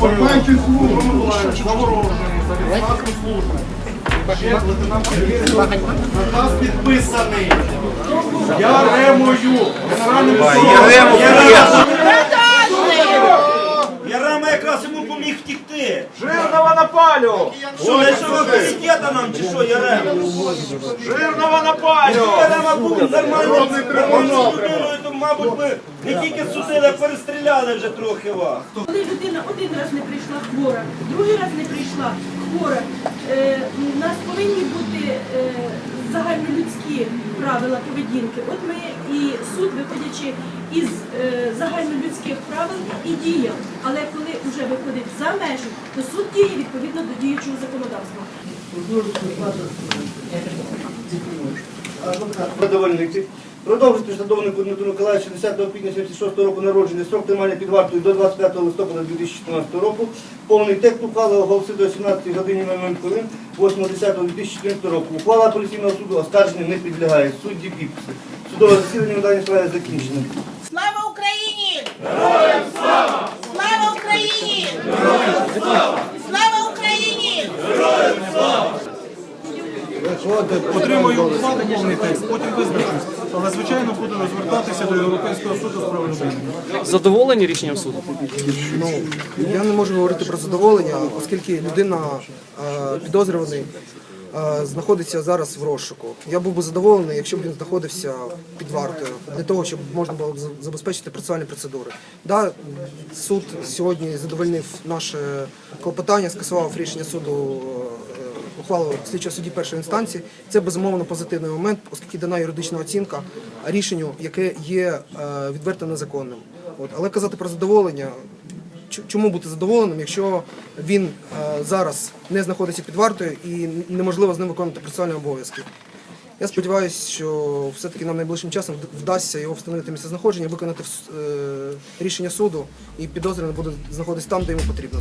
Покупайте службу. Наказ підписаний. Я ремою. Генеральним на палю! Що, лишив авторитета нам чи що, Ярема? Жирного на палю! Ярема був нормальним нормальною людиною, то, мабуть, би не тільки судили, а перестріляли вже трохи вас. Коли людина один раз не прийшла хвора, другий раз не прийшла хвора, е, у нас повинні бути е, загальнолюдські правила поведінки. От ми і суд, виходячи із е, загальнолюдських правил, і діяв. Але коли вже виходить за межі, то суд діє відповідно до діючого законодавства. Задовольнити. Продовжити Жадовнику Дмитру Миколаївичу 10 квітня 76 року народження, строк тримання під вартою до 25 листопада 2014 року. Повний текст ухвали оголосити до 17 годині 00 хвилин 8.10.2014 року. Ухвала апеляційного суду оскарження не підлягає. Судді підписи. Судове засідання у даній справі закінчено. Слава Україні! Героям слава! Слава Україні! Героям слава! Слава Україні! Ухвалу повний текст, потім визначусь. Але, звичайно, буду звертатися до Європейського суду з прав людини. Задоволені рішенням суду? Ну, я не можу говорити про задоволення, оскільки людина е, підозрюваний е, знаходиться зараз в розшуку. Я був би задоволений, якщо б він знаходився під вартою для того, щоб можна було б за- забезпечити процесуальні процедури. Да, суд сьогодні задовольнив наше клопотання, скасував рішення суду. Ухвалу слідчого судді першої інстанції це безумовно позитивний момент, оскільки дана юридична оцінка рішенню, яке є е, відверто незаконним. От але казати про задоволення Чому бути задоволеним, якщо він е, зараз не знаходиться під вартою і неможливо з ним виконувати процесуальні обов'язки? Я сподіваюся, що все-таки нам найближчим часом вдасться його встановити місце знаходження, виконати е, рішення суду, і підозрюваний буде знаходитися там, де йому потрібно.